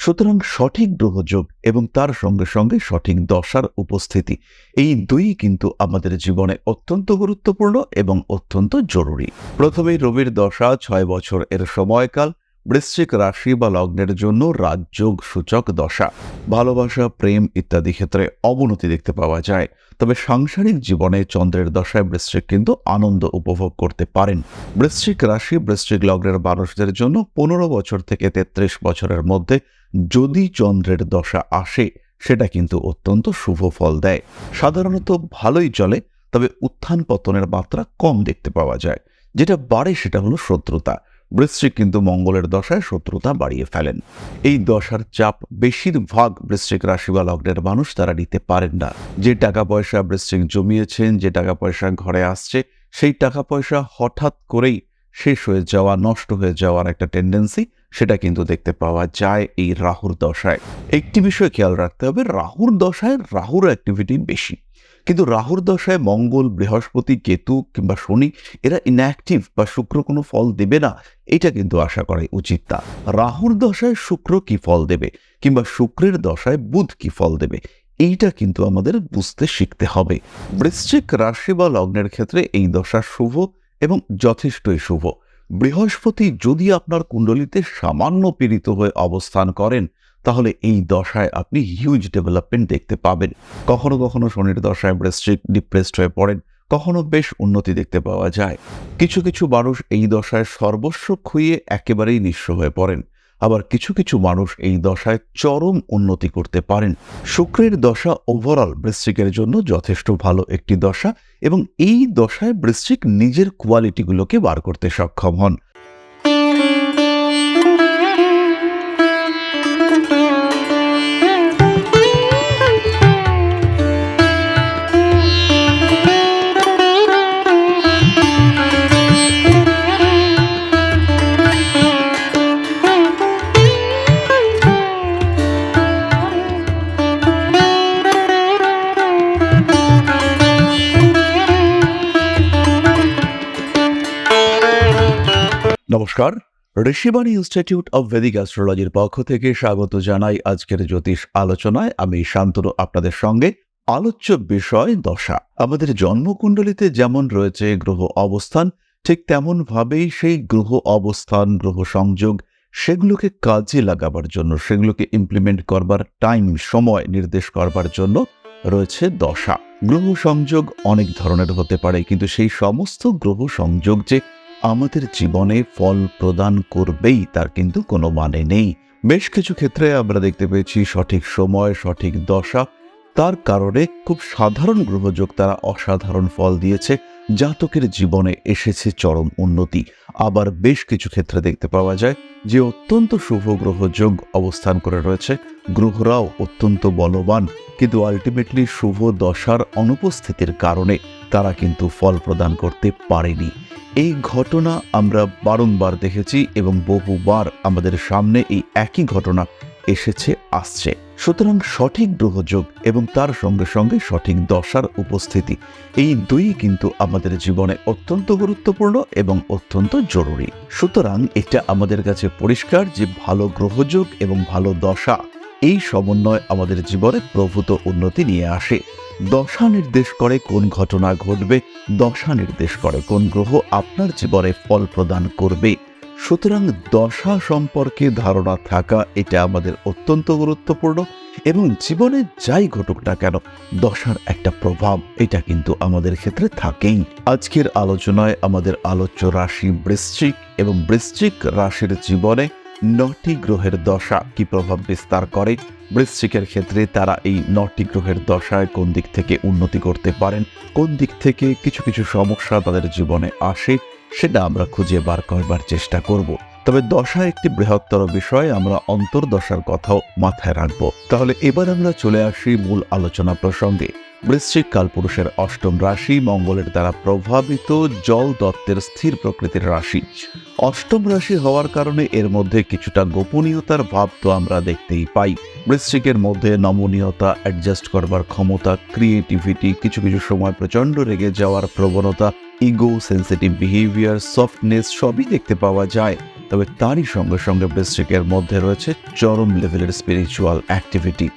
সুতরাং সঠিক গ্রহযোগ এবং তার সঙ্গে সঙ্গে সঠিক দশার উপস্থিতি, এই দুই কিন্তু আমাদের জীবনে অত্যন্ত গুরুত্বপূর্ণ এবং অত্যন্ত জরুরি। প্রথমেই রবির দশা, ছয় বছর এর সময়কাল বৃশ্চিক রাশি বা লগ্নের জন্য রাজযোগ সূচক দশা। ভালোবাসা, প্রেম ইত্যাদি ক্ষেত্রে অবনতি দেখতে পাওয়া যায়। তবে সাংসারিক জীবনে চন্দ্রের দশায় বৃশ্চিক কিন্তু আনন্দ উপভোগ করতে পারেন। বৃশ্চিক রাশি, বৃশ্চিক লগ্নের মানুষদের জন্য পনেরো বছর থেকে তেত্রিশ বছরের মধ্যে যদি চন্দ্রের দশা আসে, সেটা কিন্তু অত্যন্ত শুভ ফল দেয়। সাধারণত ভালোই চলে, তবে উত্থান পতনের মাত্রা কম দেখতে পাওয়া যায়। যেটা বাড়ে সেটা হলো শত্রুতা। বৃশ্চিক কিন্তু মঙ্গলের দশায় শত্রুতা বাড়িয়ে ফেলেন। এই দশার চাপ বেশিরভাগ বৃশ্চিক রাশি বা লগ্নের মানুষ তারা নিতে পারেন না। যে টাকা পয়সা বৃশ্চিক জমিয়েছেন, যে টাকা পয়সা ঘরে আসছে, সেই টাকা পয়সা হঠাৎ করেই শেষ হয়ে যাওয়া, নষ্ট হয়ে যাওয়ার একটা টেন্ডেন্সি সেটা কিন্তু দেখতে পাওয়া যায় এই রাহুর দশায়। একটি বিষয় খেয়াল রাখতে হবে, রাহুর দশায় রাহুর অ্যাক্টিভিটি বেশি। কিন্তু রাহুর দশায় মঙ্গল, বৃহস্পতি, কেতু কিংবা শনি, এরা ইনঅ্যাক্টিভ বা শুক্র কোনো ফল দেবে না, এটা কিন্তু আশা করাই উচিত না রাহুর দশায় শুক্র কি ফল দেবে কিংবা শুক্রের দশায় বুধ কি ফল দেবে, এইটা কিন্তু আমাদের বুঝতে শিখতে হবে। বৃশ্চিক রাশি বা লগ্নের ক্ষেত্রে এই দশা শুভ এবং যথেষ্টই শুভ। বৃহস্পতি যদি আপনার কুণ্ডলিতে সামান্য পীড়িত হয়ে অবস্থান করেন, তাহলে এই দশায় আপনি হিউজ ডেভেলপমেন্ট দেখতে পাবেন। কখনো কখনো শনির দশায় ব্রেস্ট্রিক ডিপ্রেসড হয়ে পড়েন, কখনো বেশ উন্নতি দেখতে পাওয়া যায়। কিছু কিছু মানুষ এই দশায় সর্বস্ব খুইয়ে একেবারেই নিঃস্ব হয়ে পড়েন। আবার কিছু কিছু মানুষ এই দশায় চরম উন্নতি করতে পারেন। শুক্রের দশা ওভারঅল বৃশ্চিকের জন্য যথেষ্ট ভালো একটি দশা এবং এই দশায় বৃশ্চিক নিজের কোয়ালিটিগুলোকে বার করতে সক্ষম হন। নমস্কার। ঋষিবাণী ইনস্টিটিউট অব ভেদিক অ্যাস্ট্রোলজির পক্ষ থেকে স্বাগত জানাই আজকের জ্যোতিষ আলোচনায়। আমি শান্তনু, আপনাদের সঙ্গে আলোচ্য বিষয় দশা। আমাদের জন্মকুণ্ডলিতে যেমন রয়েছে গ্রহ অবস্থান, ঠিক তেমন ভাবেই সেই গ্রহ অবস্থান, গ্রহ সংযোগ সেগুলোকে কাজে লাগাবার জন্য, সেগুলোকে ইমপ্লিমেন্ট করবার টাইম সময় নির্দেশ করবার জন্য রয়েছে দশা। গ্রহ সংযোগ অনেক ধরনের হতে পারে, কিন্তু সেই সমস্ত গ্রহ সংযোগ যে আমাদের জীবনে ফল প্রদান করবেই, তার কিন্তু কোনো মানে নেই। বেশ কিছু ক্ষেত্রে আমরা দেখতে পেয়েছি সঠিক সময়, সঠিক দশা, তার কারণে খুব সাধারণ গ্রহযোগ তারা অসাধারণ ফল দিয়েছে, জাতকের জীবনে এসেছে চরম উন্নতি। আবার বেশ কিছু ক্ষেত্রে দেখতে পাওয়া যায় যে অত্যন্ত শুভ গ্রহযোগ অবস্থান করে রয়েছে। গ্রহরাও অত্যন্ত বলবান, কিন্তু আলটিমেটলি শুভ দশার অনুপস্থিতির কারণে তারা কিন্তু ফল প্রদান করতে পারেনি। এই ঘটনা আমরা বারংবার দেখেছি এবং বহুবার আমাদের সামনে এই একই ঘটনা এসেছে, আসছে। সুতরাং সঠিক গ্রহযোগ এবং তার সঙ্গে সঙ্গে সঠিক দশার উপস্থিতি, এই দুই কিন্তু আমাদের জীবনে অত্যন্ত গুরুত্বপূর্ণ এবং অত্যন্ত জরুরি। সুতরাং এটা আমাদের কাছে পরিষ্কার যে ভালো গ্রহযোগ এবং ভালো দশা, এই সমন্বয় আমাদের জীবনে প্রভূত উন্নতি নিয়ে আসে। দশা নির্দেশ করে কোন ঘটনা ঘটবে দশা নির্দেশ করে কোন গ্রহ আপনার জীবনে ফল প্রদান করবে। সুতরাং দশা সম্পর্কে ধারণা থাকা এটা আমাদের অত্যন্ত গুরুত্বপূর্ণ এবং জীবনে যাই ঘটুক না কেন, দশার একটা প্রভাব এটা কিন্তু আমাদের ক্ষেত্রে থাকেই। আজকের আলোচনায় আমাদের আলোচ্য রাশি বৃশ্চিক এবং বৃশ্চিক রাশির জীবনে নটি গ্রহের দশা কি প্রভাব বিস্তার করে? বৃশ্চিকের ক্ষেত্রে তারা এই নটি গ্রহের দশায় কোন দিক থেকে উন্নতি করতে পারেন? কোন দিক থেকে কিছু কিছু সমস্যা তাদের জীবনে আসে? সেটা আমরা খুঁজে বার করবার চেষ্টা করব। তবে দশা একটি বৃহত্তর বিষয়, আমরা অন্তর্দশার কথাও মাথায় রাখব। তাহলে এবার আমরা চলে আসি মূল আলোচনা প্রসঙ্গে। বৃশ্চিক কালপুরুষের অষ্টম রাশি মঙ্গলের দ্বারা প্রভাবিত জল দত্তের স্থির প্রকৃতির রাশি। অষ্টম রাশি হওয়ার কারণে এর মধ্যে কিছুটা গোপনীয়তার ভাব তো আমরা দেখতেই পাই। বৃশ্চিকের মধ্যে নমনীয়তা অ্যাডজাস্ট করবার ক্ষমতা ক্রিয়েটিভিটি কিছু কিছু সময় প্রচণ্ড রেগে যাওয়ার প্রবণতা ইগো সেন্সিটিভ বিহেভিয়ার সফটনেস সবই দেখতে পাওয়া যায়। তবে তারই সঙ্গে সঙ্গে বৃশ্চিকের মধ্যে রয়েছে চরম লেভেলের স্পিরিচুয়াল অ্যাক্টিভিটি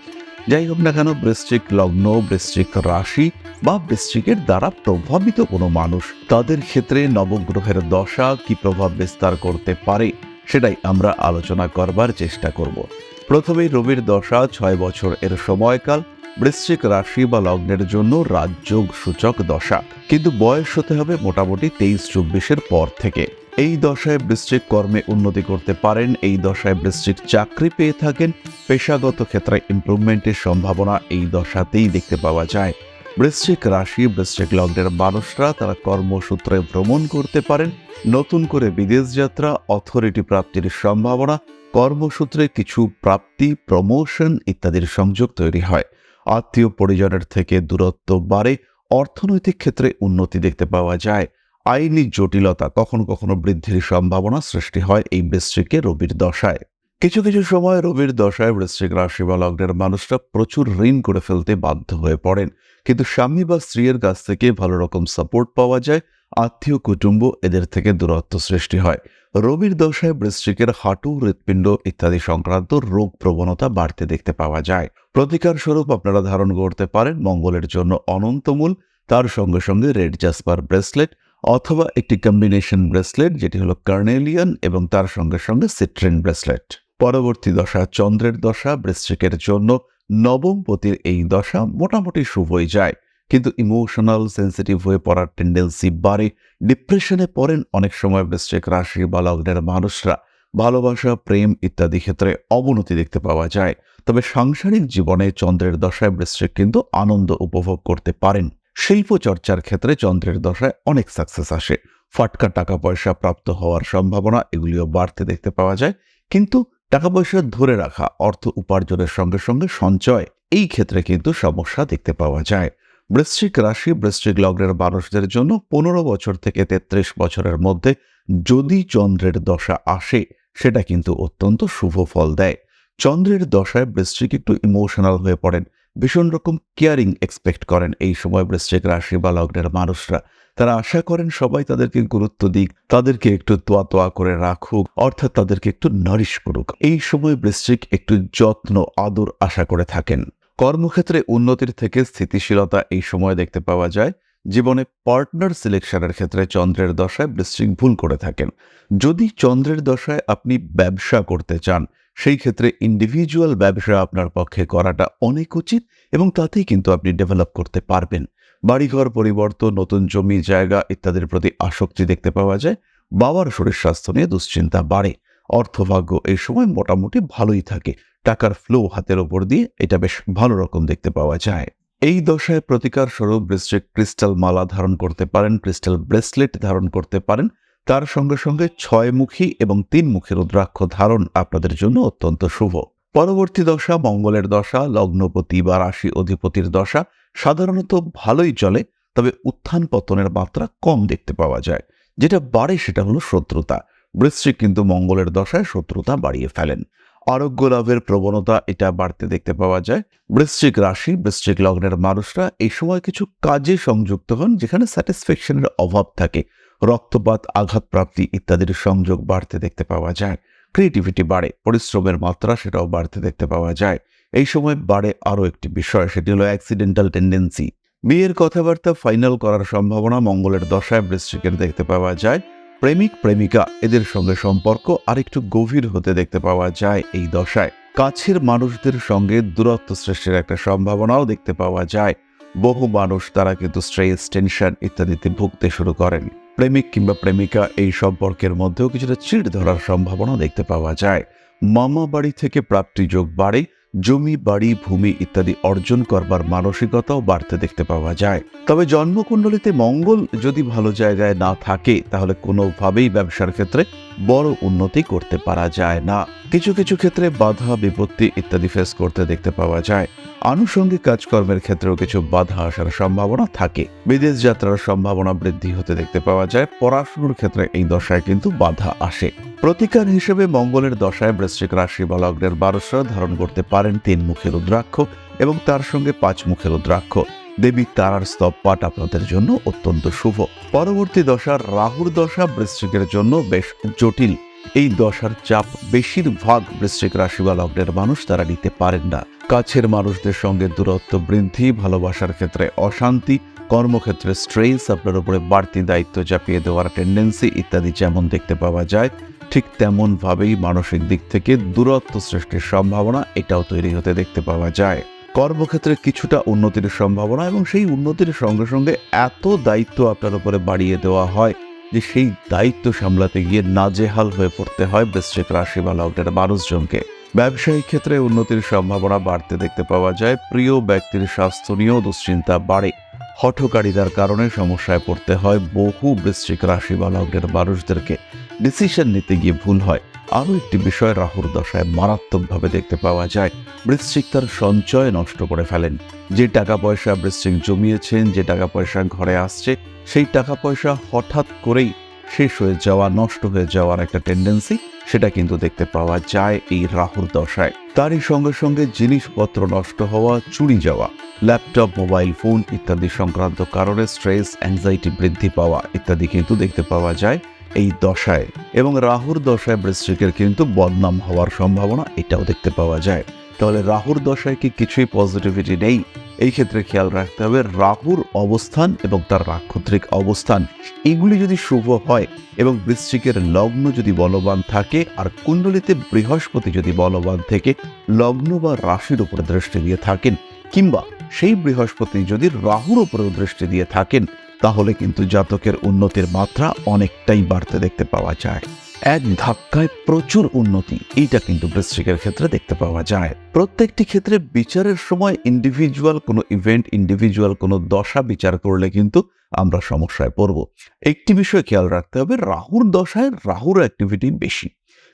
যাই হোক না কেন, বৃশ্চিক লগ্ন, বৃশ্চিক রাশি বা বৃশ্চিকের দ্বারা প্রভাবিত কোনো মানুষ, তাদের ক্ষেত্রে নবগ্রহের দশা কি প্রভাব বিস্তার করতে পারে, সেটাই আমরা আলোচনা করবার চেষ্টা করব। প্রথমেই রবির দশা, ছয় বছর এর সময়কাল, বৃশ্চিক রাশি বা লগ্নের জন্য রাজযোগ সূচক দশা। কিন্তু বয়স হতে হবে মোটামুটি তেইশ চব্বিশের পর থেকে। এই দশায় বৃশ্চিক কর্মে উন্নতি করতে পারেন, এই দশায় বৃশ্চিক চাকরি পেয়ে থাকেন। পেশাগত ক্ষেত্রে ইমপ্রুভমেন্টের সম্ভাবনা এই দশাতেই দেখতে পাওয়া যায়। বৃশ্চিক রাশি, বৃশ্চিক লগ্নের মানুষরা তারা কর্মসূত্রে ভ্রমণ করতে পারেন, নতুন করে বিদেশ যাত্রা অথরিটি প্রাপ্তির সম্ভাবনা, কর্মসূত্রে কিছু প্রাপ্তি প্রমোশন ইত্যাদির সংযোগ তৈরি হয়। আত্মীয় পরিজনের থেকে দূরত্ব বাড়ে, অর্থনৈতিক ক্ষেত্রে উন্নতি দেখতে পাওয়া যায়। আইনি জটিলতা কখনো কখনো বৃদ্ধির সম্ভাবনা সৃষ্টি হয় এই বৃশ্চিকে রবির দশায়। কিছু কিছু সময় রবির দশায় বৃশ্চিক রাশি বা লগ্নের মানুষরা প্রচুর ঋণ করে ফেলতে বাধ্য হয়ে পড়েন। কিন্তু স্বামী বা স্ত্রীর কাছ থেকে ভালো রকম সাপোর্ট পাওয়া যায়, আত্মীয় কুটুম্ব এদের থেকে দূরত্ব সৃষ্টি হয়। রবির দশায় বৃশ্চিকের হাঁটু, হৃৎপিণ্ড ইত্যাদি সংক্রান্ত রোগ প্রবণতা বাড়তে দেখতে পাওয়া যায়। প্রতিকার স্বরূপ আপনারা ধারণ করতে পারেন মঙ্গলের জন্য অনন্তমূল তার সঙ্গে সঙ্গে রেড জাসপার ব্রেসলেট অথবা একটি কম্বিনেশন ব্রেসলেট যেটি হলো কার্নেলিয়ান এবং তার সঙ্গে সঙ্গে সিট্রিন ব্রেসলেট পরবর্তী দশা চন্দ্রের দশা, বৃশ্চিকের জন্য নবম পতির এই দশা মোটামুটি শুভই যায়। কিন্তু ইমোশনাল সেন্সিটিভ হয়ে পড়ার টেন্ডেন্সি বাড়ে। ডিপ্রেশনে পড়েন অনেক সময় বৃশ্চিক রাশি বা লগ্নের মানুষরা। ভালোবাসা, প্রেম ইত্যাদি ক্ষেত্রে অবনতি দেখতে পাওয়া যায়। তবে সাংসারিক জীবনে চন্দ্রের দশায় বৃশ্চিক কিন্তু আনন্দ উপভোগ করতে পারেন। শিল্প চর্চার ক্ষেত্রে চন্দ্রের দশায় অনেক সাকসেস আসে। ফাটকা টাকা পয়সা প্রাপ্ত হওয়ার সম্ভাবনা এগুলিও বাড়তে দেখতে পাওয়া যায়। কিন্তু টাকা পয়সা ধরে রাখা, অর্থ উপার্জনের সঙ্গে সঙ্গে সঞ্চয়, এই ক্ষেত্রে কিন্তু সমস্যা দেখতে পাওয়া যায়। বৃশ্চিক রাশি, বৃশ্চিক লগ্নের মানুষদের জন্য পনেরো বছর থেকে তেত্রিশ বছরের মধ্যে যদি চন্দ্রের দশা আসে, সেটা কিন্তু অত্যন্ত শুভ ফল দেয়। চন্দ্রের দশায় বৃশ্চিক একটু ইমোশনাল হয়ে পড়েন। ভীষণ রকম কেয়ারিং এক্সপেক্ট করেন এই সময় বৃশ্চিক রাশি বা লগ্নের মানুষরা। তারা আশা করেন সবাই তাদেরকে গুরুত্ব দিক, তাদেরকে একটু তোয়া তোয়া করে রাখুক, অর্থাৎ তাদেরকে একটু নারিশ করুক। এই সময় বৃশ্চিক একটু যত্ন, আদর আশা করে থাকেন। কর্মক্ষেত্রে উন্নতির থেকে স্থিতিশীলতা এই সময় দেখতে পাওয়া যায়। জীবনে পার্টনার সিলেকশনের ক্ষেত্রে চন্দ্রের দশায় বৃশ্চিক ভুল করে থাকেন। যদি চন্দ্রের দশায় আপনি ব্যবসা করতে চান সেই ক্ষেত্রে ইন্ডিভিজুয়াল ব্যবসা আপনার পক্ষে করাটা অনেক উচিত এবং তাতেই কিন্তু আপনি ডেভেলপ করতে পারবেন। বাড়িঘর, পরিবর্তন, নতুন জমি, জায়গা ইত্যাদির প্রতি আসক্তি দেখতে পাওয়া যায়, বাবার শরীর স্বাস্থ্য নিয়ে দুশ্চিন্তা বাড়ে, অর্থভাগ্য এই সময় মোটামুটি ভালোই থাকে, টাকার ফ্লো হাতের ওপর দিয়ে এটা বেশ ভালো রকম দেখতে পাওয়া যায়। এই দশায় প্রতিকার স্বরূপ বৃশ্চিক ক্রিস্টাল মালা ধারণ করতে পারেন ক্রিস্টাল ব্রেসলেট ধারণ করতে পারেন তার সঙ্গে সঙ্গে ছয়মুখী এবং তিন তিনমুখী রুদ্রাক্ষ ধারণ আপনাদের জন্য অত্যন্ত শুভ। পরবর্তী দশা মঙ্গলের দশা, লগ্নপতি বা রাশি অধিপতির দশা সাধারণত ভালোই চলে, তবে উত্থান পতনের মাত্রা কম দেখতে পাওয়া যায়। যেটা বাড়ে সেটা হলো শত্রুতা। বৃশ্চিক কিন্তু মঙ্গলের দশায় শত্রুতা বাড়িয়ে ফেলেন। আরোগ্য লাভের প্রবণতা এটা বাড়তে দেখতে পাওয়া যায়। বৃশ্চিক রাশি, বৃশ্চিক লগ্নের মানুষরা এই সময় কিছু কাজে সংযুক্ত হন যেখানে স্যাটিসফ্যাকশনের অভাব থাকে। রক্তপাত আঘাত প্রাপ্তি ইত্যাদির সংযোগ বাড়তে দেখতে পাওয়া যায়। ক্রিয়েটিভিটি বাড়ে, পরিশ্রমের মাত্রা সেটাও বাড়তে দেখতে পাওয়া যায়। এই সময় বাড়ে আরও একটি বিষয়, সেটি হলো অ্যাক্সিডেন্টাল টেন্ডেন্সি বিয়ের কথাবার্তা ফাইনাল করার সম্ভাবনা মঙ্গলের দশায় বৃশ্চিকের দেখতে পাওয়া যায়। প্রেমিক, প্রেমিকা, এদের সঙ্গে সম্পর্ক আরেকটু গভীর হতে দেখতে পাওয়া যায় এই দশায়। কাছের মানুষদের সঙ্গে দূরত্ব সৃষ্টির একটা সম্ভাবনাও দেখতে পাওয়া যায়। বহু মানুষ তারা কিন্তু স্ট্রেস টেনশন ইত্যাদিতে ভুগতে শুরু করেন। প্রেমিক কিংবা প্রেমিকা এই সম্পর্কের মধ্যেও কিছুটা চিড় ধরার সম্ভাবনা দেখতে পাওয়া যায়। মামা বাড়ি থেকে প্রাপ্তি যোগ বাড়ে, জমি, বাড়ি, ভূমি ইত্যাদি অর্জন করবার মানসিকতাও বাড়তে দেখতে পাওয়া যায়। তবে জন্মকুণ্ডলিতে মঙ্গল যদি ভালো জায়গায় না থাকে, তাহলে কোনোভাবেই ব্যবসার ক্ষেত্রে বড় উন্নতি করতে পারা যায় না। কিছু কিছু ক্ষেত্রে বাধা, বিপত্তি ইত্যাদি ফেস করতে দেখতে পাওয়া যায়। আনুষঙ্গিক কাজকর্মের ক্ষেত্রেও কিছু বাধা আসার সম্ভাবনা থাকে। বিদেশ যাত্রার সম্ভাবনা বৃদ্ধি হতে দেখতে পাওয়া যায়। পড়াশুনোর ক্ষেত্রে এই দশায় কিন্তু বাধা আসে। প্রতিকার হিসেবে মঙ্গলের দশায় বৃশ্চিক রাশি বা লগ্নের বারোশো ধারণ করতে পারেন তিন মুখের রুদ্রাক্ষ এবং তার সঙ্গে পাঁচ মুখের রুদ্রাক্ষ। দেবী তারার স্তব পাঠ আপনাদের জন্য অত্যন্ত শুভ। পরবর্তী দশা রাহুর দশা বৃশ্চিকের জন্য বেশ জটিল। এই দশার চাপ বেশিরভাগ বৃশ্চিক রাশি বা লগ্নের মানুষ তারা নিতে পারেন না। কাছের মানুষদের সঙ্গে দূরত্ব বৃদ্ধি, ভালোবাসার ক্ষেত্রে অশান্তি, কর্মক্ষেত্রে স্ট্রেস আপনার উপরে বাড়তি দায়িত্ব চাপিয়ে দেওয়ার টেন্ডেন্সি ইত্যাদি যেমন দেখতে পাওয়া যায়, ঠিক তেমনভাবেই মানসিক দিক থেকে দূরত্ব সৃষ্টির সম্ভাবনা এটাও তৈরি হতে দেখতে পাওয়া যায়। কর্মক্ষেত্রে কিছুটা উন্নতির সম্ভাবনা এবং সেই উন্নতির সঙ্গে সঙ্গে এত দায়িত্ব আপনার উপরে বাড়িয়ে দেওয়া হয় যে সেই দায়িত্ব সামলাতে গিয়ে নাজেহাল হয়ে পড়তে হয় বৃশ্চিক রাশি বা লগ্নের মানুষজনকে। ব্যবসায়িক ক্ষেত্রে উন্নতির সম্ভাবনা বাড়তে দেখতে পাওয়া যায়, প্রিয় ব্যক্তির স্বাস্থ্য নিয়েও দুশ্চিন্তা বাড়ে। হঠকারিতার কারণে সমস্যায় পড়তে হয়, বহু বৃশ্চিক রাশি বা লগ্নের মানুষদেরকে ডিসিশন নিতে গিয়ে ভুল হয়। আরও একটি বিষয় রাহুর দশায় মারাত্মকভাবে দেখতে পাওয়া যায়। বৃশ্চিক তার সঞ্চয় নষ্ট করে ফেলেন। যে টাকা পয়সা বৃশ্চিক জমিয়েছেন, যে টাকা পয়সা ঘরে আসছে, সেই টাকা পয়সা হঠাৎ করেই শেষ হয়ে যাওয়া, নষ্ট হয়ে যাওয়ার একটা টেন্ডেন্সি সেটা কিন্তু দেখতে পাওয়া যায় এই রাহুর দশায়। তারই সঙ্গে সঙ্গে জিনিসপত্র নষ্ট হওয়া, চুরি যাওয়া ল্যাপটপ মোবাইল ফোন ইত্যাদি সংক্রান্ত কারণে স্ট্রেস অ্যাংজাইটি বৃদ্ধি পাওয়া ইত্যাদি কিন্তু দেখতে পাওয়া যায়। এই দশায় এবং রাহুর দশায় বৃশ্চিকের কিন্তু বদনাম হওয়ার সম্ভাবনা এটাও দেখতে পাওয়া যায়। তাহলে রাহুর দশায় কি কিছুই পজিটিভিটি নেই? এই ক্ষেত্রে খেয়াল রাখতে হবে রাহুর অবস্থান এবং তার রাক্ষত্রিক অবস্থান। এগুলি যদি শুভ হয় এবং বৃশ্চিকের লগ্ন যদি বলবান থাকে আর কুণ্ডলিতে বৃহস্পতি যদি বলবান থেকে লগ্ন বা রাশির উপরে দৃষ্টি দিয়ে থাকেন কিংবা সেই বৃহস্পতি যদি রাহুর উপরেও দৃষ্টি দিয়ে থাকেন তাহলে কিন্তু জাতকের উন্নতির মাত্রা অনেকটাই বাড়তে দেখতে পাওয়া যায়। এক ধাক্কায় প্রচুর উন্নতি, এইটা কিন্তু বৃশ্চিকের ক্ষেত্রে দেখতে পাওয়া যায়। প্রত্যেকটি ক্ষেত্রে বিচারের সময় ইন্ডিভিজুয়াল কোনো ইভেন্ট ইন্ডিভিজুয়াল কোনো দশা বিচার করলে কিন্তু আমরা সমস্যায় পড়ব। একটি বিষয় খেয়াল রাখতে হবে, রাহুর দশায় রাহুর অ্যাক্টিভিটি বেশি।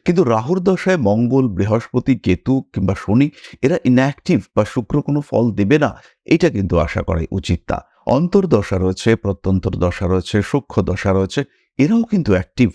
কিন্তু রাহুর দশায় মঙ্গল, বৃহস্পতি, কেতু কিংবা শনি, এরা ইনঅ্যাক্টিভ বা শুক্র কোনো ফল দেবে না এটা কিন্তু আশা করাই উচিত তা। অন্তর্দশা রয়েছে প্রত্যন্তর দশা রয়েছে সূক্ষ্ম দশা রয়েছে, এরাও কিন্তু অ্যাক্টিভ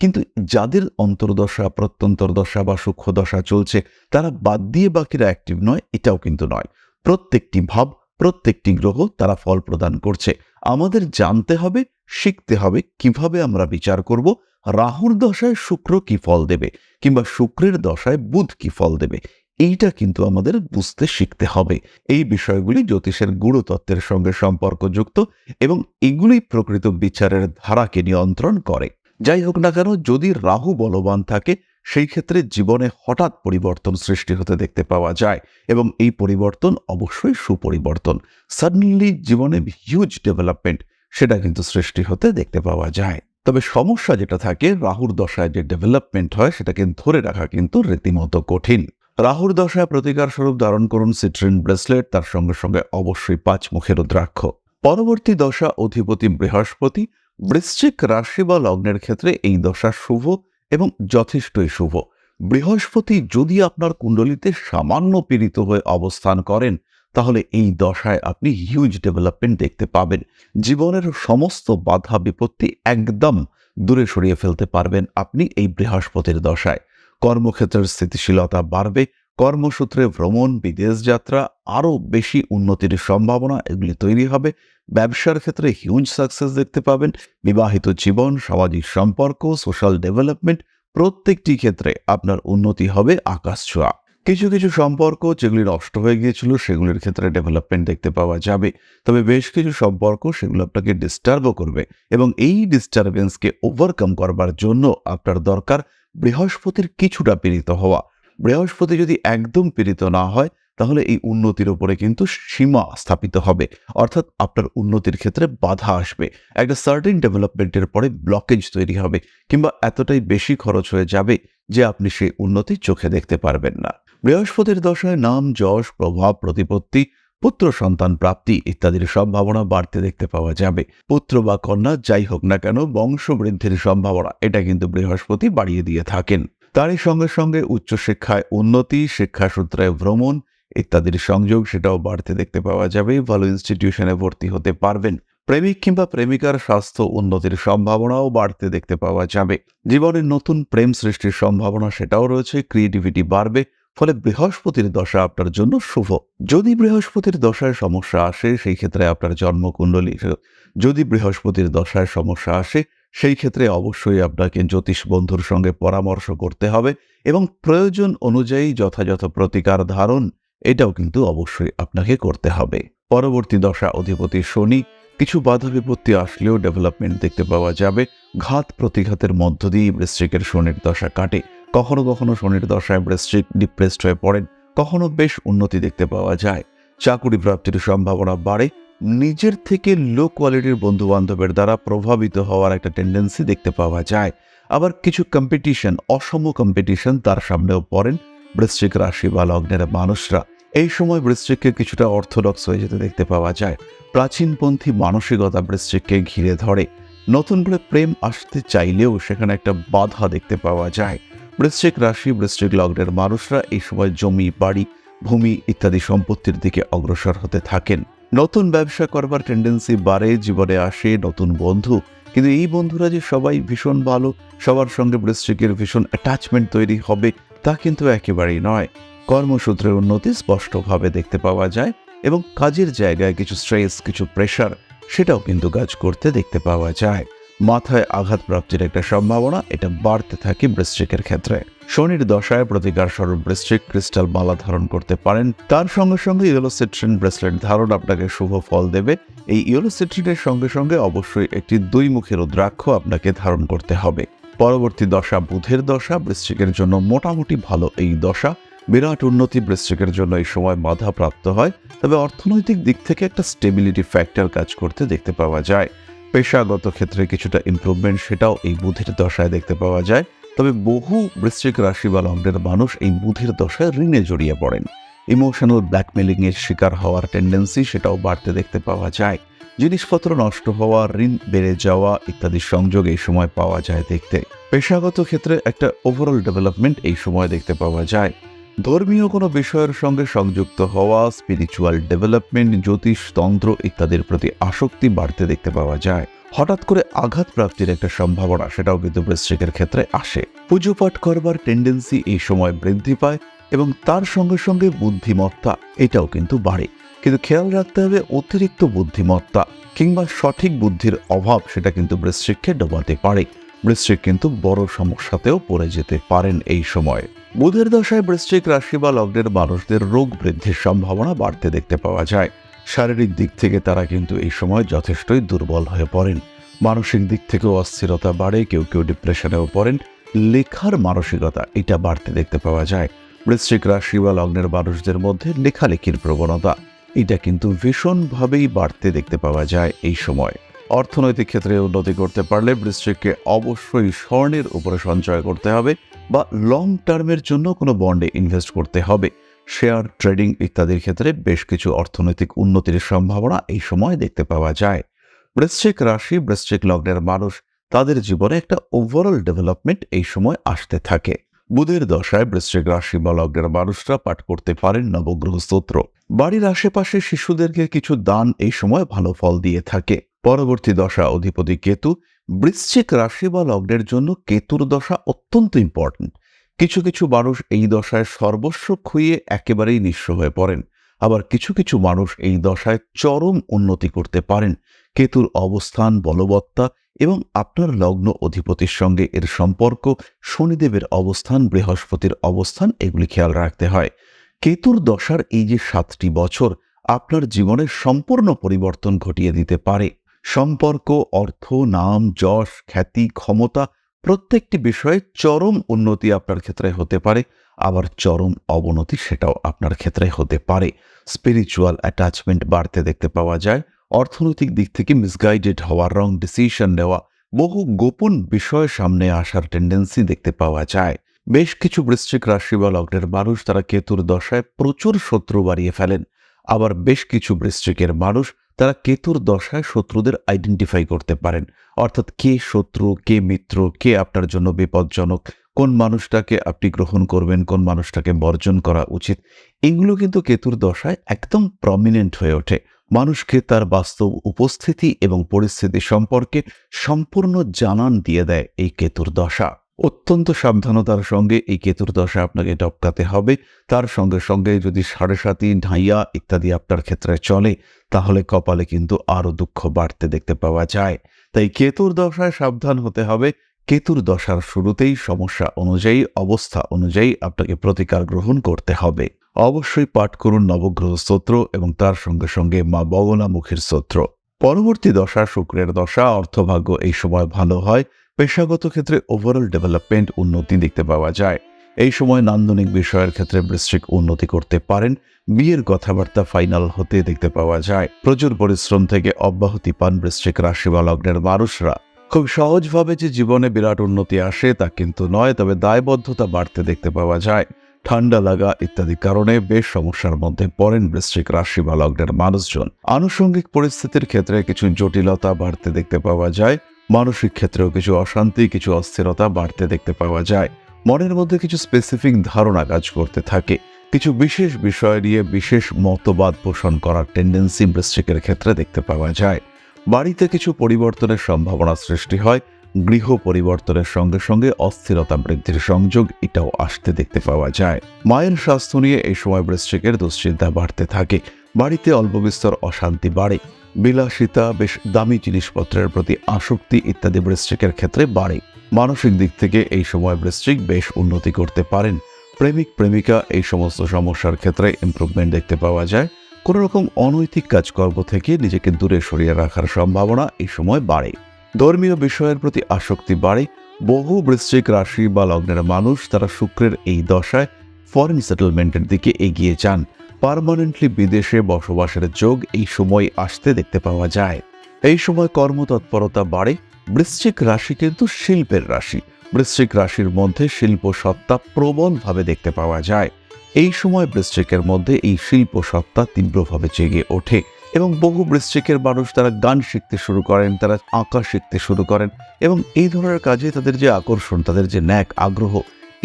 কিন্তু যাদের অন্তর্দশা প্রত্যন্তর দশা বা সূক্ষ্ম দশা চলছে, তারা বাদ দিয়ে বাকিরা অ্যাক্টিভ নয়, এটাও কিন্তু নয়। প্রত্যেকটি ভাব, প্রত্যেকটি গ্রহ তারা ফল প্রদান করছে। আমাদের জানতে হবে, শিখতে হবে কীভাবে আমরা বিচার করব, রাহুর দশায় শুক্র কি ফল দেবে, কিংবা শুক্রের দশায় বুধ কি ফল দেবে। এইটা কিন্তু আমাদের বুঝতে শিখতে হবে। এই বিষয়গুলি জ্যোতিষের গুরুতত্ত্বের সঙ্গে সম্পর্কযুক্ত এবং এগুলি প্রকৃত বিচারের ধারাকে নিয়ন্ত্রণ করে। যাই হোক না কেন, যদি রাহু বলবান থাকে, সেই ক্ষেত্রে জীবনে হঠাৎ পরিবর্তন সৃষ্টি হতে দেখতে পাওয়া যায় এবং এই পরিবর্তন অবশ্যই সুপরিবর্তন। সাডেনলি জীবনে হিউজ ডেভেলপমেন্ট সেটা কিন্তু সৃষ্টি হতে দেখতে পাওয়া যায়। তবে সমস্যা যেটা থাকে, রাহুর দশায় যে ডেভেলপমেন্ট হয়, সেটাকে ধরে রাখা কিন্তু রীতিমতো কঠিন। রাহুর দশায় প্রতিকার স্বরূপ ধারণ করুন সিট্রিন ব্রেসলেট, তার সঙ্গে সঙ্গে অবশ্যই পাঁচ মুখের দ্রাক্ষ। পরবর্তী দশা অধিপতি বৃহস্পতি, বৃশ্চিক রাশি বা লগ্নের ক্ষেত্রে এই দশা শুভ এবং যথেষ্টই শুভ। বৃহস্পতি যদি আপনার কুণ্ডলিতে সামান্য পীড়িত হয়ে অবস্থান করেন, তাহলে এই দশায় আপনি হিউজ ডেভেলপমেন্ট দেখতে পাবেন। জীবনের সমস্ত বাধা বিপত্তি একদম দূরে সরিয়ে ফেলতে পারবেন আপনি এই বৃহস্পতির দশায়। কর্মক্ষেত্রের স্থিতিশীলতা বাড়বে, কর্মসূত্রে ভ্রমণ, বিদেশ যাত্রা আরও বেশি উন্নতির সম্ভাবনা এগুলি তৈরি হবে। ব্যবসার ক্ষেত্রে হিউজ সাকসেস দেখতে পাবেন। বিবাহিত জীবন, সামাজিক সম্পর্ক সোশ্যাল ডেভেলপমেন্ট প্রত্যেকটি ক্ষেত্রে আপনার উন্নতি হবে আকাশ ছোঁয়া। কিছু কিছু সম্পর্ক যেগুলি নষ্ট হয়ে গিয়েছিল, সেগুলির ক্ষেত্রে ডেভেলপমেন্ট দেখতে পাওয়া যাবে। তবে বেশ কিছু সম্পর্ক সেগুলো আপনাকে ডিস্টার্বও করবে এবং এই ডিস্টারবেন্সকে ওভারকাম করবার জন্য আপনার দরকার বৃহস্পতির কিছুটা পীড়িত হওয়া। বৃহস্পতি যদি একদম পীড়িত না হয়, তাহলে এই উন্নতির উপরে কিন্তু সীমা স্থাপিত হবে। অর্থাৎ আপনার উন্নতির ক্ষেত্রে বাধা আসবে। একটা সার্টেন ডেভেলপমেন্টের পরে ব্লকেজ তৈরি হবে কিংবা এতটাই বেশি খরচ হয়ে যাবে যে আপনি সেই উন্নতি চোখে দেখতে পারবেন না। বৃহস্পতির দশায় নাম, যশ, প্রভাব, প্রতিপত্তি, পুত্র, সন্তান, প্রাপ্তি ইত্যাদির সম্ভাবনা বাড়তে দেখতে পাওয়া যাবে। পুত্র বা কন্যা যাই হোক না কেন বংশবৃদ্ধির সম্ভাবনা, এটা কিন্তু বৃহস্পতি বাড়িয়ে দিয়ে থাকেন। তারই সঙ্গে সঙ্গে উচ্চশিক্ষায় উন্নতি, শিক্ষাসূত্রে ভ্রমণ ইত্যাদির সংযোগ সেটাও বাড়তে দেখতে পাওয়া যাবে। ভালো ইনস্টিটিউশনে ভর্তি হতে পারবেন। প্রেমিক কিংবা প্রেমিকার স্বাস্থ্য উন্নতির সম্ভাবনাও বাড়তে দেখতে পাওয়া যাবে। জীবনের নতুন প্রেম সৃষ্টির সম্ভাবনা সেটাও রয়েছে ক্রিয়েটিভিটি বাড়বে, ফলে বৃহস্পতির দশা আপনার জন্য শুভ। যদি বৃহস্পতির দশায় সমস্যা আসে, সেই ক্ষেত্রে আপনার জন্মকুণ্ডলী। যদি বৃহস্পতির দশায় সমস্যা আসে, সেই ক্ষেত্রে অবশ্যই আপনাকে জ্যোতিষ বন্ধুর সঙ্গে পরামর্শ করতে হবে এবং প্রয়োজন অনুযায়ী যথাযথ প্রতিকার ধারণ, এটাও কিন্তু অবশ্যই আপনাকে করতে হবে। পরবর্তী দশা, অধিপতি শনি কিছু বাধা বিপত্তি আসলেও ডেভেলপমেন্ট দেখতে পাওয়া যাবে। ঘাত প্রতিঘাতের মধ্য দিয়েই বৃশ্চিকের শনির দশা কাটে। কখনো কখনো শনির দশায় বৃশ্চিক ডিপ্রেসড হয়ে পড়েন, কখনো বেশ উন্নতি দেখতে পাওয়া যায়। চাকুরি প্রাপ্তির সম্ভাবনা বাড়ে। নিজের থেকে লো কোয়ালিটির বন্ধু বান্ধবের দ্বারা প্রভাবিত হওয়ার একটা টেন্ডেন্সি দেখতে পাওয়া যায়। আবার কিছু কম্পিটিশন অসম কম্পিটিশন তার সামনেও পড়েন। বৃশ্চিক রাশি বা লগ্নের মানুষরা এই সময় বৃশ্চিককে কিছুটা অর্থোডক্স হয়ে যেতে দেখতে পাওয়া যায়। প্রাচীনপন্থী মানসিকতা বৃশ্চিককে ঘিরে ধরে। নতুন করে প্রেম আসতে চাইলেও সেখানে একটা বাধা দেখতে পাওয়া যায়। বৃশ্চিক রাশি, বৃশ্চিক লগ্নের মানুষরা এই সময় জমি, বাড়ি, ভূমি ইত্যাদি সম্পত্তির দিকে অগ্রসর হতে থাকেন। নতুন ব্যবসা করবার টেন্ডেন্সি বাড়ে, জীবনে আসে নতুন বন্ধু। কিন্তু এই বন্ধুরা যে সবাই ভীষণ ভালো, সবার সঙ্গে বৃশ্চিকের ভীষণ অ্যাটাচমেন্ট তৈরি হবে, তা কিন্তু একেবারেই নয়। কর্মসূত্রের উন্নতি স্পষ্টভাবে দেখতে পাওয়া যায় এবং কাজের জায়গায় কিছু স্ট্রেস কিছু প্রেশার সেটাও কিন্তু কাজ করতে দেখতে পাওয়া যায়। মাথায় আঘাত প্রাপ্তির একটা সম্ভাবনা, এটা বাড়তে থাকে বৃশ্চিকের ক্ষেত্রে। শনির দশায় প্রতিকার স্বরূপ বৃশ্চিক ক্রিস্টাল মালা ধারণ করতে পারেন। তার সঙ্গে সঙ্গে ইয়েলো সিট্রিন ব্রেসলেট ধারণ আপনাকে শুভ ফল দেবে। এই ইয়েলো সিট্রিনের সঙ্গে সঙ্গে অবশ্যই একটি দুই মুখের রুদ্রাক্ষ আপনাকে ধারণ করতে হবে। পরবর্তী দশা বুধের দশা, বৃশ্চিকের জন্য মোটামুটি ভালো এই দশা। বিরাট উন্নতি বৃশ্চিকের জন্য এই সময় বাধা প্রাপ্ত হয়, তবে অর্থনৈতিক দিক থেকে একটা স্টেবিলিটি ফ্যাক্টর কাজ করতে দেখতে পাওয়া যায়। পেশাগত ক্ষেত্রে কিছুটা ইমপ্রুভমেন্ট সেটাও এই বুধের দশায় দেখতে পাওয়া যায়, তবে বহু বৃশ্চিক রাশি বা লগ্নের মানুষ এই বুধের দশায় ঋণে জড়িয়ে পড়েন। ইমোশনাল ব্ল্যাকমেলিং এর শিকার হওয়ার টেন্ডেন্সি সেটাও বাড়তে দেখতে পাওয়া যায়। জিনিসপত্র নষ্ট হওয়া, ঋণ বেড়ে যাওয়া ইত্যাদি সংযোগ এই সময় পাওয়া যায় দেখতে। পেশাগত ক্ষেত্রে একটা ওভারঅল ডেভেলপমেন্ট এই সময় দেখতে পাওয়া যায়। ধর্মীয় কোনো বিষয়ের সঙ্গে সংযুক্ত হওয়া স্পিরিচুয়াল ডেভেলপমেন্ট জ্যোতিষ, তন্ত্র ইত্যাদির প্রতি আসক্তি বাড়তে দেখতে পাওয়া যায়। হঠাৎ করে আঘাত প্রাপ্তির একটা সম্ভাবনা, সেটাও কিন্তু বৃশ্চিকের ক্ষেত্রে আসে। পুজো পাঠ করবার টেন্ডেন্সি এই সময় বৃদ্ধি পায় এবং তার সঙ্গে সঙ্গে বুদ্ধিমত্তা, এটাও কিন্তু বাড়ে। কিন্তু খেয়াল রাখতে হবে অতিরিক্ত বুদ্ধিমত্তা কিংবা সঠিক বুদ্ধির অভাব, সেটা কিন্তু বৃশ্চিককে ডোবাতে পারে। বৃশ্চিক কিন্তু বড় সমস্যাতেও পড়ে যেতে পারেন এই সময়। বুধের দশায় বৃশ্চিক রাশি বা লগ্নের মানুষদের রোগ বৃদ্ধির সম্ভাবনা বাড়তে দেখতে পাওয়া যায়। শারীরিক দিক থেকে তারা কিন্তু এই সময় যথেষ্টই দুর্বল হয়ে পড়েন। মানসিক দিক থেকেও অস্থিরতা বাড়ে, কেউ কেউ ডিপ্রেশনেও পড়েন। লেখার মানসিকতা এটা বাড়তে দেখতে পাওয়া যায়। বৃশ্চিক রাশি বা লগ্নের মানুষদের মধ্যে লেখালেখির প্রবণতা, এটা কিন্তু ভীষণভাবেই বাড়তে দেখতে পাওয়া যায় এই সময়। অর্থনৈতিক ক্ষেত্রে উন্নতি করতে পারলে বৃশ্চিককে অবশ্যই স্বর্ণের উপরে সঞ্চয় করতে হবে বা লং টার্মের জন্য কোনো বন্ডে ইনভেস্ট করতে হবে। শেয়ার ট্রেডিং ইত্যাদির ক্ষেত্রে বেশ কিছু অর্থনৈতিক উন্নতির সম্ভাবনা এই সময় দেখতে পাওয়া যায়। বৃশ্চিক রাশি, বৃশ্চিক লগ্নের মানুষ, তাদের জীবনে একটা ওভারঅল ডেভেলপমেন্ট এই সময় আসতে থাকে। বুধের দশায় বৃশ্চিক রাশি বা লগ্নের মানুষরা পাঠ করতে পারেন নবগ্রহ স্তোত্র। বাড়ির আশেপাশে শিশুদেরকে কিছু দান এই সময় ভালো ফল দিয়ে থাকে। পরবর্তী দশা অধিপতি কেতু, বৃশ্চিক রাশি বা লগ্নের জন্য কেতুর দশা অত্যন্ত ইম্পর্ট্যান্ট কিছু কিছু মানুষ এই দশায় সর্বস্ব খুইয়ে একেবারেই নিঃস্ব হয়ে পড়েন। আবার কিছু কিছু মানুষ এই দশায় চরম উন্নতি করতে পারেন। কেতুর অবস্থান, বলবত্তা এবং আপনার লগ্ন অধিপতির সঙ্গে এর সম্পর্ক, শনিদেবের অবস্থান, বৃহস্পতির অবস্থান এগুলি খেয়াল রাখতে হয়। কেতুর দশার এই যে সাতটি বছর আপনার জীবনের সম্পূর্ণ পরিবর্তন ঘটিয়ে দিতে পারে। সম্পর্ক, অর্থ, নাম, যশ, খ্যাতি, ক্ষমতা প্রত্যেকটি বিষয়ে চরম উন্নতি আপনার ক্ষেত্রে হতে পারে। আবার চরম অবনতি সেটাও আপনার ক্ষেত্রে হতে পারে। স্পিরিচুয়াল অ্যাটাচমেন্ট বাড়তে দেখতে পাওয়া যায়। অর্থনৈতিক দিক থেকে মিসগাইডেড হওয়ার রং ডিসিশন নেওয়া, বহু গোপন বিষয় সামনে আসার টেন্ডেন্সি দেখতে পাওয়া যায়। বেশ কিছু বৃশ্চিক রাশি বা লগ্নের মানুষ তারা কেতুর দশায় প্রচুর শত্রু বাড়িয়ে ফেলেন। আবার বেশ কিছু বৃশ্চিকের মানুষ তারা কেতুর দশায় শত্রুদের আইডেন্টিফাই করতে পারেন। অর্থাৎ কে শত্রু, কে মিত্র, কে আপনার জন্য বিপজ্জনক, কোন মানুষটাকে আপনি গ্রহণ করবেন, কোন মানুষটাকে বর্জন করা উচিত। এগুলো কিন্তু কেতুর দশায় একদম প্রমিনেন্ট হয়ে ওঠে। মানুষকে তার বাস্তব উপস্থিতি এবং পরিস্থিতি সম্পর্কে সম্পূর্ণ জানান দিয়ে দেয় এই কেতুর দশা। অত্যন্ত সাবধানতার সঙ্গে এই কেতুর দশা আপনাকে টপকাতে হবে। তার সঙ্গে সঙ্গে যদি সাড়ে সাতি ঢাইয়া ইত্যাদি আপনার ক্ষেত্রে চলে, তাহলে কপালে কিন্তু আরও দুঃখ বাড়তে দেখতে পাওয়া যায়। তাই কেতুর দশায় সাবধান হতে হবে। কেতুর দশার শুরুতেই সমস্যা অনুযায়ী, অবস্থা অনুযায়ী আপনাকে প্রতিকার গ্রহণ করতে হবে। অবশ্যই পাঠ করুন নবগ্রহ স্তোত্র এবং তার সঙ্গে সঙ্গে মা বগলামুখীর স্তোত্র। পরবর্তী দশা শুক্রের দশা, অর্থভাগ্য এই সময় ভালো হয়। পেশাগত ক্ষেত্রে ওভারঅল ডেভেলপমেন্ট উন্নতি দেখতে পাওয়া যায়। এই সময় নান্দনিক বিষয়ের ক্ষেত্রে বৃশ্চিক উন্নতি করতে পারেন। বিয়ের কথাবার্তা ফাইনাল হতে দেখতে পাওয়া যায়। প্রচুর পরিশ্রম থেকে অব্যাহতি পান বৃশ্চিক রাশি বা লগ্নের মানুষরা। খুব সহজভাবে যে জীবনে বিরাট উন্নতি আসে তা কিন্তু নয়, তবে দায়বদ্ধতা বাড়তে দেখতে পাওয়া যায়। ঠান্ডা লাগা ইত্যাদি কারণে বেশ সমস্যার মধ্যে পড়েন বৃশ্চিক রাশি বা লগ্নের মানুষজন। আনুষঙ্গিক পরিস্থিতির ক্ষেত্রে কিছু জটিলতা বাড়তে দেখতে পাওয়া যায়। মানসিক ক্ষেত্রেও কিছু অশান্তি, কিছু অস্থিরতা বাড়তে দেখতে পাওয়া যায়। মনের মধ্যে কিছু স্পেসিফিক ধারণা কাজ করতে থাকে। কিছু বিশেষ বিষয় নিয়ে বিশেষ মতবাদ পোষণ করার টেন্ডেন্সি বৃশ্চিকের ক্ষেত্রে দেখতে পাওয়া যায়। বাড়িতে কিছু পরিবর্তনের সম্ভাবনা সৃষ্টি হয়। গৃহ পরিবর্তনের সঙ্গে সঙ্গে অস্থিরতা বৃদ্ধির সংযোগ এটাও আসতে দেখতে পাওয়া যায়। মায়ের স্বাস্থ্য নিয়ে এই সময় বৃশ্চিকের দুশ্চিন্তা বাড়তে থাকে। বাড়িতে অল্পবিস্তর অশান্তি বাড়ে। বিলাসিতা বেশ দামি জিনিসপত্রের প্রতি আসক্তি ইত্যাদি বৃশ্চিকের ক্ষেত্রে বাড়ে। মানসিক দিক থেকে এই সময় বৃশ্চিক বেশ উন্নতি করতে পারেন। প্রেমিক, প্রেমিকা এই সমস্ত সমস্যার ক্ষেত্রে ইমপ্রুভমেন্ট দেখতে পাওয়া যায়। কোনো রকম অনৈতিক কাজকর্ম থেকে নিজেকে দূরে সরিয়ে রাখার সম্ভাবনা এই সময় বাড়ে। ধর্মীয় বিষয়ের প্রতি আসক্তি বাড়ে। বহু বৃশ্চিক রাশি বা লগ্নের মানুষ তারা শুক্রের এই দশায় ফরেন সেটেলমেন্টের দিকে এগিয়ে যান। পার্মানেন্টলি বিদেশে বসবাসের যোগ এই সময় আসতে দেখতে পাওয়া যায়। এই সময় কর্মতৎপরতা বাড়ে, বৃশ্চিক রাশি কিন্তু শিল্পের রাশি। বৃশ্চিক রাশির মধ্যে শিল্প সত্তা প্রবলভাবে দেখতে পাওয়া যায়। এই সময় বৃশ্চিকের মধ্যে এই শিল্প সত্তা তীব্রভাবে জেগে ওঠে এবং বহু বৃশ্চিকের মানুষ তারা গান শিখতে শুরু করেন, তারা আঁকা শিখতে শুরু করেন এবং এই ধরনের কাজে তাদের যে আকর্ষণ, তাদের যে ন্যাক, আগ্রহ,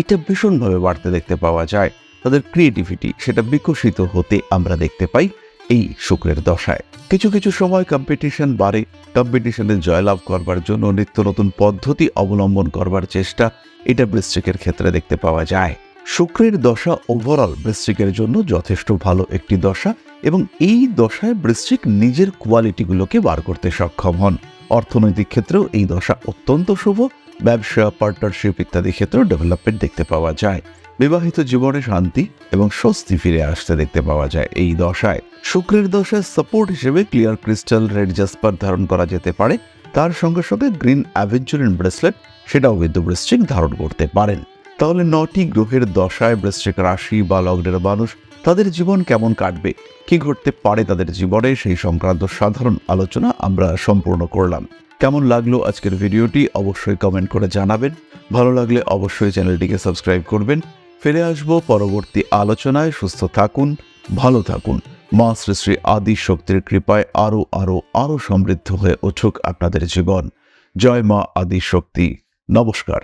এটা ভীষণভাবে বাড়তে দেখতে পাওয়া যায়। তাদের ক্রিয়েটিভিটি সেটা বিকশিত হতে আমরা দেখতে পাই এই শুক্রের দশায়। কিছু কিছু সময় কম্পিটিশন বাড়ে কম্পিটিশনে জয়লাভ করবার জন্য নিত্য নতুন পদ্ধতি অবলম্বন করবার চেষ্টা, এটা বৃশ্চিকের ক্ষেত্রে দেখতে পাওয়া যায়। শুক্রের দশা ওভারঅল বৃশ্চিকের জন্য যথেষ্ট ভালো একটি দশা এবং এই দশায় বৃশ্চিক নিজের কোয়ালিটিগুলোকে বার করতে সক্ষম হন। অর্থনৈতিক ক্ষেত্রেও এই দশা অত্যন্ত শুভ, ব্যবসা পার্টনারশিপ ইত্যাদি ক্ষেত্রেও ডেভেলপমেন্ট দেখতে পাওয়া যায়। বিবাহিত জীবনে শান্তি এবং স্বস্তি ফিরে আসতে দেখতে পাওয়া যায়। এই দশায় শুক্রের দশায় সাপোর্ট হিসেবে ক্লিয়ার ক্রিস্টাল রেড জাসপার ধারণ করা যেতে পারে। তার সঙ্গে সঙ্গে গ্রিন অ্যাভেঞ্চুরিন ব্রেসলেট সেটাও কিন্তু বৃশ্চিক ধারণ করতে পারেন। তাহলে নটি গ্রহের দশায় বৃশ্চিক রাশি বা লগ্নের মানুষ তাদের জীবন কেমন কাটবে? কি ঘটতে পারে তাদের জীবনে? সেই সংক্রান্ত সাধারণ আলোচনা আমরা সম্পূর্ণ করলাম। কেমন লাগল আজকের ভিডিওটি অবশ্যই কমেন্ট করে জানাবেন। ভালো লাগলে অবশ্যই চ্যানেলটিকে সাবস্ক্রাইব করবেন। ফিরে আসব পরবর্তী আলোচনায়। সুস্থ থাকুন, ভালো থাকুন। মা শ্রী শ্রী আদি শক্তির কৃপায় আরও আরও আরও সমৃদ্ধ হয়ে উঠুক আপনাদের জীবন। জয় মা আদি শক্তি। নমস্কার।